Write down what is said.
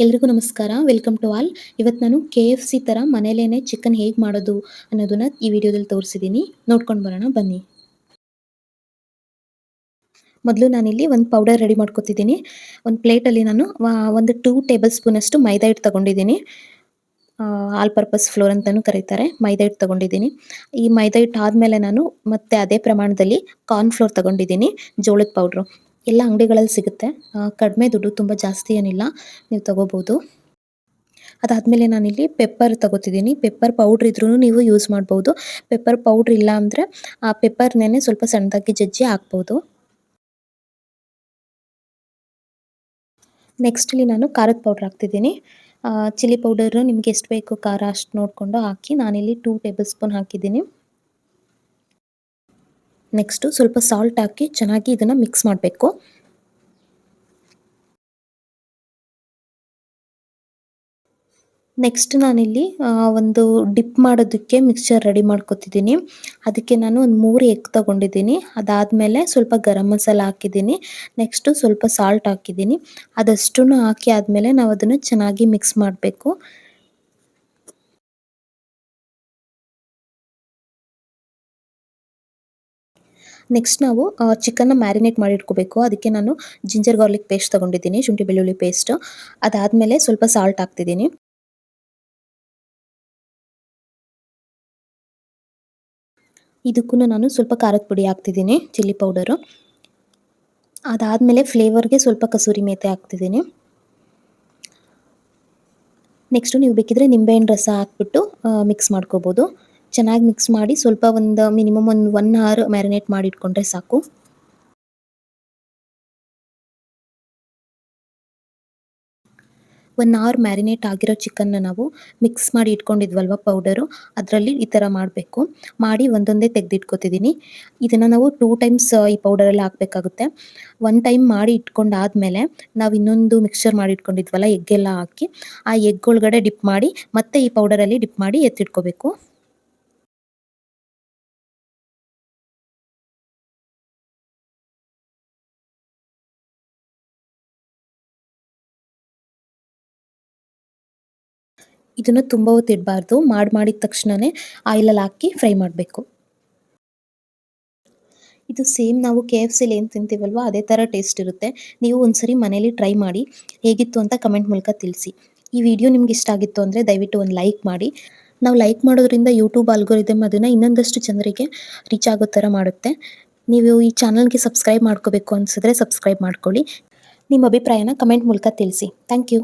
ಎಲ್ರಿಗೂ ನಮಸ್ಕಾರ. Welcome to all ಇವತ್ತು ನಾನು ಕೆ ಎಫ್ ಸಿ ಥರ ಮನೇಲೇ ಚಿಕನ್ ಹೇಗೆ ಮಾಡೋದು ಅನ್ನೋದನ್ನ ಈ ವಿಡಿಯೋದಲ್ಲಿ ತೋರಿಸಿದ್ದೀನಿ ನೋಡ್ಕೊಂಡು ಬರೋಣ, ಬನ್ನಿ. ಮೊದಲು ನಾನಿಲ್ಲಿ ಒಂದು ಪೌಡರ್ ರೆಡಿ ಮಾಡ್ಕೊತಿದ್ದೀನಿ. ಒಂದು ಪ್ಲೇಟಲ್ಲಿ ನಾನು ಒಂದು ಟೂ ಟೇಬಲ್ ಸ್ಪೂನಷ್ಟು ಮೈದಾ ಹಿಟ್ಟು ತಗೊಂಡಿದ್ದೀನಿ. ಆಲ್ ಪರ್ಪಸ್ ಫ್ಲೋರ್ ಅಂತಲೂ ಕರೀತಾರೆ. ಮೈದಾ ಹಿಟ್ಟು ತಗೊಂಡಿದ್ದೀನಿ. ಈ ಮೈದಾ ಹಿಟ್ಟು ಆದಮೇಲೆ ನಾನು ಮತ್ತೆ ಅದೇ ಪ್ರಮಾಣದಲ್ಲಿ ಕಾರ್ನ್ ಫ್ಲೋರ್ ತಗೊಂಡಿದ್ದೀನಿ. ಜೋಳದ ಪೌಡ್ರು ಎಲ್ಲ ಅಂಗಡಿಗಳಲ್ಲಿ ಸಿಗುತ್ತೆ. ಕಡಿಮೆ ದುಡ್ಡು ತುಂಬ ಜಾಸ್ತಿ ಏನಿಲ್ಲ. ನೀವು ತಗೋಬೋದು. ಅದಾದಮೇಲೆ ನಾನಿಲ್ಲಿ ಪೆಪ್ಪರ್ ತಗೋತಿದ್ದೀನಿ. ಪೆಪ್ಪರ್ ಪೌಡ್ರ್ ಇದ್ರೂ ನೀವು ಯೂಸ್ ಮಾಡ್ಬೋದು. ಪೆಪ್ಪರ್ ಪೌಡ್ರ್ ಇಲ್ಲ ಅಂದರೆ ಆ ಪೆಪ್ಪರ್ನೇ ಸ್ವಲ್ಪ ಸಣ್ಣದಾಗಿ ಜಜ್ಜಿ ಹಾಕ್ಬೋದು. ನೆಕ್ಸ್ಟ್ ಇಲ್ಲಿ ನಾನು ಖಾರದ ಪೌಡ್ರ್ ಹಾಕ್ತಿದ್ದೀನಿ. ಚಿಲ್ಲಿ ಪೌಡರ್ ನಿಮ್ಗೆ ಎಷ್ಟು ಬೇಕು ಖಾರ ಅಷ್ಟು ನೋಡಿಕೊಂಡು ಹಾಕಿ ನಾನಿಲ್ಲಿ ಟೂ ಟೇಬಲ್ ಸ್ಪೂನ್ ಹಾಕಿದ್ದೀನಿ. ನೆಕ್ಸ್ಟು ಸ್ವಲ್ಪ ಸಾಲ್ಟ್ ಹಾಕಿ ಚೆನ್ನಾಗಿ ಇದನ್ನು ಮಿಕ್ಸ್ ಮಾಡಬೇಕು. ನೆಕ್ಸ್ಟ್ ನಾನಿಲ್ಲಿ ಒಂದು ಡಿಪ್ ಮಾಡೋದಕ್ಕೆ ಮಿಕ್ಸ್ಚರ್ ರೆಡಿ ಮಾಡ್ಕೊತಿದ್ದೀನಿ. ಅದಕ್ಕೆ ನಾನು ಒಂದು ಮೂರು ಎಗ್ ತಗೊಂಡಿದ್ದೀನಿ. ಅದಾದಮೇಲೆ ಸ್ವಲ್ಪ ಗರಂ ಮಸಾಲ ಹಾಕಿದ್ದೀನಿ. ನೆಕ್ಸ್ಟು ಸ್ವಲ್ಪ ಸಾಲ್ಟ್ ಹಾಕಿದ್ದೀನಿ. ಅದಷ್ಟು ಹಾಕಿ ಆದಮೇಲೆ ನಾವು ಅದನ್ನು ಚೆನ್ನಾಗಿ ಮಿಕ್ಸ್ ಮಾಡಬೇಕು. ನೆಕ್ಸ್ಟ್ ನಾವು ಚಿಕನ್ನ ಮ್ಯಾರಿನೇಟ್ ಮಾಡಿ ಇಟ್ಕೋಬೇಕು. ಅದಕ್ಕೆ ನಾನು ಜಿಂಜರ್ ಗಾರ್ಲಿಕ್ ಪೇಸ್ಟ್ ತಗೊಂಡಿದ್ದೀನಿ, ಶುಂಠಿ ಬೆಳ್ಳುಳ್ಳಿ ಪೇಸ್ಟ್ ಅದಾದಮೇಲೆ ಸ್ವಲ್ಪ ಸಾಲ್ಟ್ ಹಾಕ್ತಿದ್ದೀನಿ. ಇದಕ್ಕೂ ನಾನು ಸ್ವಲ್ಪ ಖಾರದ ಪುಡಿ ಹಾಕ್ತಿದ್ದೀನಿ ಚಿಲ್ಲಿ ಪೌಡರು ಅದಾದಮೇಲೆ ಫ್ಲೇವರ್ಗೆ ಸ್ವಲ್ಪ ಕಸೂರಿ ಮೇತೆ ಹಾಕ್ತಿದ್ದೀನಿ. ನೆಕ್ಸ್ಟು ನೀವು ಬೇಕಿದ್ರೆ ನಿಂಬೆಹಣ್ಣು ರಸ ಹಾಕ್ಬಿಟ್ಟು ಮಿಕ್ಸ್ ಮಾಡ್ಕೋಬೋದು. ಚೆನ್ನಾಗಿ ಮಿಕ್ಸ್ ಮಾಡಿ ಸ್ವಲ್ಪ ಒಂದು ಮಿನಿಮಮ್ ಒಂದು ಒನ್ ಅವರ್ ಮ್ಯಾರಿನೇಟ್ ಮಾಡಿ ಇಟ್ಕೊಂಡ್ರೆ ಸಾಕು. ಒನ್ ಅವರ್ ಮ್ಯಾರಿನೇಟ್ ಆಗಿರೋ ಚಿಕನ್ನ ನಾವು ಮಿಕ್ಸ್ ಮಾಡಿ ಇಟ್ಕೊಂಡಿದ್ವಲ್ವ ಪೌಡರು ಅದರಲ್ಲಿ ಈ ಥರ ಮಾಡಬೇಕು. ಮಾಡಿ ಒಂದೊಂದೇ ತೆಗೆದಿಟ್ಕೋತಿದ್ದೀನಿ ಇದನ್ನು ನಾವು ಟೂ ಟೈಮ್ಸ್ ಈ ಪೌಡರಲ್ಲಿ ಹಾಕಬೇಕಾಗುತ್ತೆ. ಒನ್ ಟೈಮ್ ಮಾಡಿ ಇಟ್ಕೊಂಡಾದಮೇಲೆ ನಾವು ಇನ್ನೊಂದು ಮಿಕ್ಸ್ಚರ್ ಮಾಡಿ ಇಟ್ಕೊಂಡಿದ್ವಲ್ಲ, ಎಗ್ಗೆಲ್ಲ ಹಾಕಿ, ಆ ಎಗ್ ಒಳಗಡೆ ಡಿಪ್ ಮಾಡಿ ಮತ್ತೆ ಈ ಪೌಡರಲ್ಲಿ ಡಿಪ್ ಮಾಡಿ ಎತ್ತಿಟ್ಕೋಬೇಕು. ಇದನ್ನು ತುಂಬ ಹೊತ್ತು ಇಡಬಾರ್ದು. ಮಾಡಿ ಮಾಡಿದ ತಕ್ಷಣವೇ ಆಯಿಲಲ್ಲಿ ಹಾಕಿ ಫ್ರೈ ಮಾಡಬೇಕು. ಇದು ಸೇಮ್ ನಾವು ಕೆ ಎಫ್ ಸಿಲಿ ಏನು ತಿಂತೀವಲ್ವ, ಅದೇ ಥರ ಟೇಸ್ಟ್ ಇರುತ್ತೆ. ನೀವು ಒಂದ್ಸರಿ ಮನೇಲಿ ಟ್ರೈ ಮಾಡಿ, ಹೇಗಿತ್ತು ಅಂತ ಕಮೆಂಟ್ ಮೂಲಕ ತಿಳಿಸಿ. ಈ ವಿಡಿಯೋ ನಿಮ್ಗೆ ಇಷ್ಟ ಆಗಿತ್ತು ಅಂದರೆ ದಯವಿಟ್ಟು ಒಂದು ಲೈಕ್ ಮಾಡಿ. ನಾವು ಲೈಕ್ ಮಾಡೋದ್ರಿಂದ ಯೂಟ್ಯೂಬ್ ಅಲ್ಗೋರಿದಮ್ ಅದನ್ನು ಇನ್ನೊಂದಷ್ಟು ಜನರಿಗೆ ರೀಚ್ ಆಗೋ ಥರ ಮಾಡುತ್ತೆ. ನೀವು ಈ ಚಾನಲ್ಗೆ ಸಬ್ಸ್ಕ್ರೈಬ್ ಮಾಡ್ಕೋಬೇಕು ಅನಿಸಿದ್ರೆ ಸಬ್ಸ್ಕ್ರೈಬ್ ಮಾಡ್ಕೊಳ್ಳಿ. ನಿಮ್ಮ ಅಭಿಪ್ರಾಯನ ಕಮೆಂಟ್ ಮೂಲಕ ತಿಳಿಸಿ. Thank you.